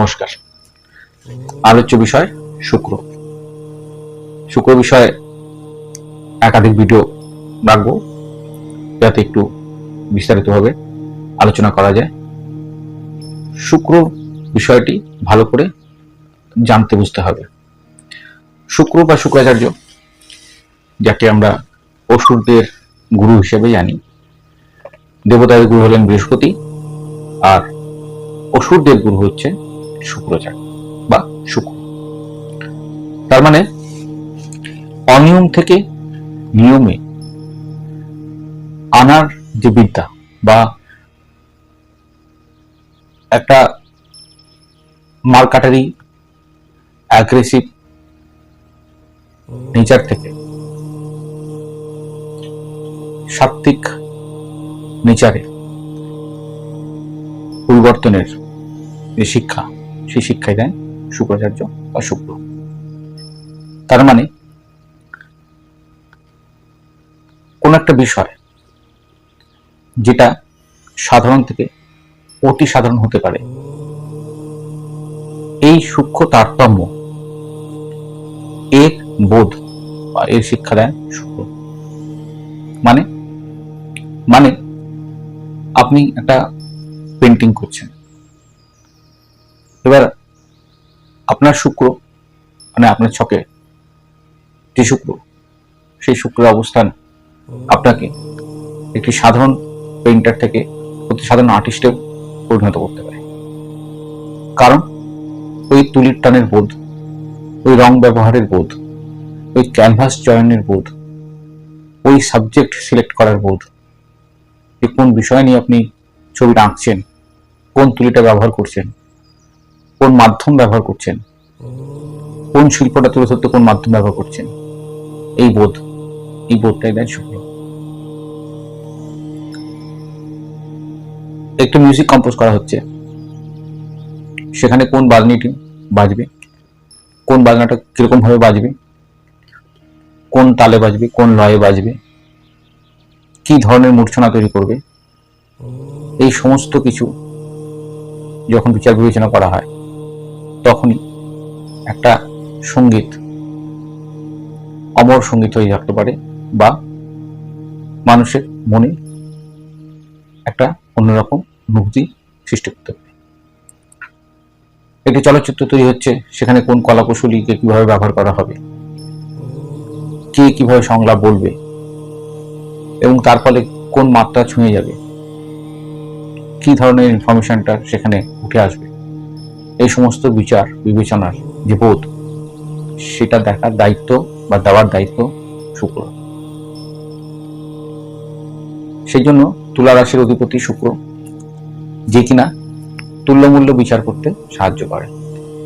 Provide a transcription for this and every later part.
নমস্কার। আলোচ্য বিষয় শুক্র। শুক্র বিষয়ে একাধিক ভিডিও রাখব, যাতে একটু বিস্তারিতভাবে আলোচনা করা যায়। শুক্র বিষয়টি ভালো করে জানতে বুঝতে হবে। শুক্র বা শুক্রাচার্য, যাকে আমরা অসুরদের গুরু হিসেবে জানি, দেবতাদের গুরু হলেন বৃহস্পতি, আর অসুরদের গুরু হচ্ছে শুক্রাচার্য বা শুক্র। তার মানে অনিয়ম থেকে নিয়মে আনার যে বিদ্যা বা একটা মার্কাটারি অ্যাগ্রেসিভ নেচার থেকে সাত্বিক নেচারে পরিবর্তনের যে শিক্ষা সেই শিক্ষাই দেন শুক্রাচার্য বা শুক্র। তার মানে কোন একটা বিষয় যেটা সাধারণ থেকে অতি সাধারণ হতে পারে, এই সূক্ষ্ম তারতম্য এর বোধ বা এর শিক্ষা দেয় শুক্র। মানে মানে আপনি একটা পেন্টিং করছেন। এবার আপনার শুক্র মানে আপনার ছকে, যে শুক্র, সেই শুক্রের অবস্থান আপনাকে একটি সাধারণ পেইন্টার থেকে অতি সাধারণ আর্টিস্টে পরিণত করতে পারে। কারণ ওই তুলির টানের বোধ, ওই রং ব্যবহারের বোধ, ওই ক্যানভাস চয়নের বোধ, ওই সাবজেক্ট সিলেক্ট করার বোধ, যে কোন বিষয় নিয়ে আপনি ছবিটা আঁকছেন, কোন তুলিটা ব্যবহার করছেন কোন মাধ্যম ব্যবহার করছেন? কোন শিল্পটা তুলে ধরতে কোন মাধ্যম ব্যবহার করছেন? এই বোধ, এই বোধটাই দেয় শুক্র। একটু মিউজিক কম্পোজ করা হচ্ছে। সেখানে কোন বাজনিটি বাজবে? কোন বাজনাটা কীরকম ভাবে বাজবে? কোন তালে বাজবে? কোন লয়ে বাজবে? কি ধরনের মূর্ছনা তৈরি করবে? এই সমস্ত কিছু যখন বিচার বিবেচনা করা হয় তখনই একটা সংগীত, অমর সংগীত হয়ে থাকতে পারে বা মানুষের মনে একটা অন্যরকম অনুভূতি সৃষ্টি করতে পারে। একটি চলচ্চিত্র তৈরি হচ্ছে, সেখানে কোন কলাকুশলীকে কীভাবে ব্যবহার করা হবে, কে কীভাবে সংলাপ বলবে এবং তার ফলে কোন মাত্রা ছুঁয়ে যাবে, কি ধরনের ইনফরমেশনটা সেখানে উঠে আসবে এই সমস্ত বিচার, বিবেচনার যে বোধ, সেটা দেখার দায়িত্ব বা দেওয়ার দায়িত্ব শুক্র। সেই জন্য তুলা রাশির অধিপতি শুক্র, যে কিনা তুল্যমূল্য বিচার করতে সাহায্য করে।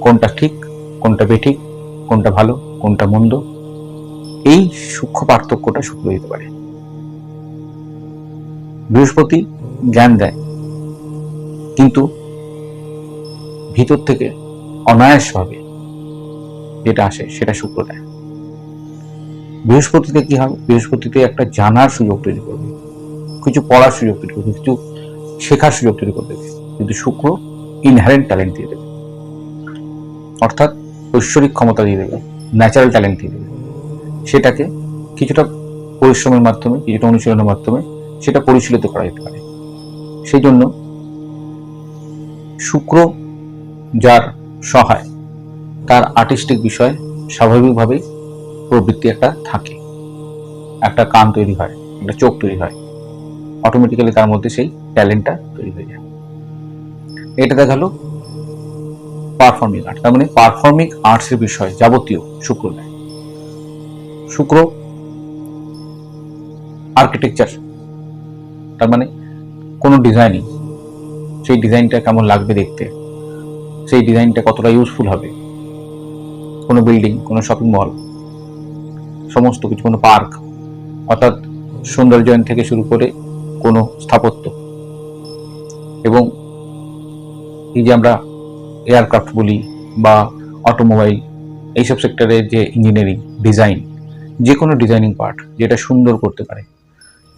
কোনটা ঠিক, কোনটা বেঠিক, কোনটা ভালো, কোনটা মন্দ, এই সূক্ষ্ম পার্থক্যটা শুক্র দিতে পারে। বৃহস্পতি জ্ঞান দেয়, কিন্তু ভিতর থেকে অনায়াসভাবে যেটা আসে সেটা শুক্র দেয়। বৃহস্পতিতে কি হবে বৃহস্পতিতে একটা জানার সুযোগ তৈরি করবে কিছু পড়ার সুযোগ তৈরি করবে কিছু শেখার সুযোগ তৈরি করে দেবে কিন্তু শুক্র ইনহারেন্ট ট্যালেন্ট দিয়ে দেবে। অর্থাৎ ঐশ্বরিক ক্ষমতা দিয়ে দেবে ন্যাচারাল ট্যালেন্ট দিয়ে দেবে। সেটাকে কিছুটা পরিশ্রমের মাধ্যমে, কিছুটা অনুশীলনের মাধ্যমে সেটা পরিশীলিত করা যেতে পারে। সেই জন্য শুক্র যার সহায় তার আর্টিস্টিক বিষয় স্বাভাবিকভাবেই প্রবৃত্তি একটা থাকে। একটা কান তৈরি হয়, একটা চোখ তৈরি হয়। অটোমেটিক্যালি তার মধ্যে সেই ট্যালেন্টটা তৈরি হয়ে যায়। এটা দেখাল পারফর্মিং আর্ট তার মানে পারফর্মিং আর্টসের বিষয় যাবতীয় শুক্র নেয়। শুক্র আর্কিটেকচার তার মানে কোনো ডিজাইনিং সেই ডিজাইনটা কেমন লাগবে দেখতে? সেই ডিজাইনটা কতটা ইউজফুল হবে? কোনো বিল্ডিং কোনো শপিং মল সমস্ত কিছু, কোনো পার্ক অর্থাৎ সৌন্দর্যায়ন থেকে শুরু করে কোনো স্থাপত্য। এবং এই যে আমরা এয়ারক্রাফট বলি বা অটোমোবাইল এইসব সেক্টরে যে ইঞ্জিনিয়ারিং ডিজাইন যে কোনো ডিজাইনিং পার্ট যেটা সুন্দর করতে পারে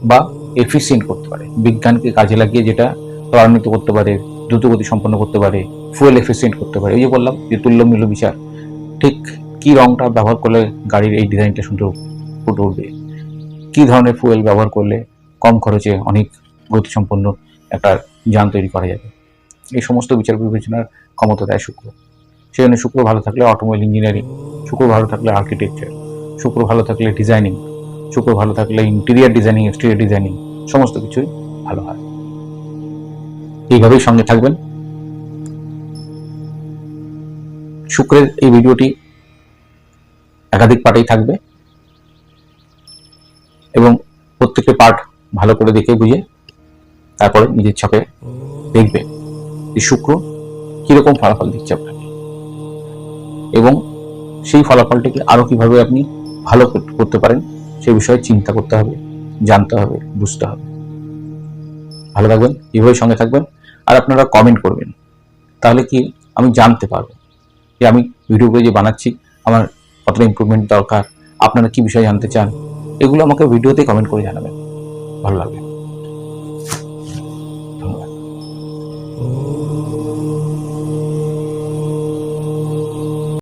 বা এফিসিয়েন্ট করতে পারে। বিজ্ঞানকে কাজে লাগিয়ে যেটা ত্বরান্বিত করতে পারে, দ্রুতগতি সম্পন্ন করতে পারে ফুয়েল এফিসিয়েন্ট করতে পারে। এই যে বললাম, যে তুল্য বিচার, ঠিক কি রংটা ব্যবহার করলে গাড়ির এই ডিজাইনটা সুন্দর ফুটে উঠবে? কি ধরনের ফুয়েল ব্যবহার করলে কম খরচে অনেক গতিসম্পন্ন একটা যান তৈরি করা যাবে? এই সমস্ত বিচার বিবেচনার ক্ষমতা দেয় শুক্র। সেই জন্য শুক্র ভালো থাকলে অটোমোবাইল ইঞ্জিনিয়ারিং শুক্র ভালো থাকলে আর্কিটেকচার শুক্র ভালো থাকলে ডিজাইনিং শুক্র ভালো থাকলে ইন্টেরিয়ার ডিজাইনিং এক্সটেরিয়ার ডিজাইনিং সমস্ত কিছুই ভালো হয়। এইভাবেই সঙ্গে থাকবেন। শুক্রের এই ভিডিওটি একাধিক পার্টেই থাকবে এবং প্রত্যেকটি পার্ট ভালো করে দেখে বুঝে তারপরে নিজের ছকে দেখবে যে শুক্র কীরকম ফলাফল দিচ্ছে আপনাকে। এবং সেই ফলাফলটিকে আরও কীভাবে আপনি ভালো কর- করতে পারেন সে বিষয়ে চিন্তা করতে হবে, জানতে হবে, বুঝতে হবে। ভালো থাকবেন এভাবে সঙ্গে থাকবেন। আর আপনারা কমেন্ট করবেন। তাহলে কি আমি জানতে পারব? যে আমি ভিডিওগুলো যে বানাচ্ছি, আমার কতটা ইম্প্রুভমেন্ট দরকার, আপনারা কি বিষয়ে জানতে চান, এগুলো আমাকে ভিডিওতে কমেন্ট করে জানাবেন। ভালো লাগবে।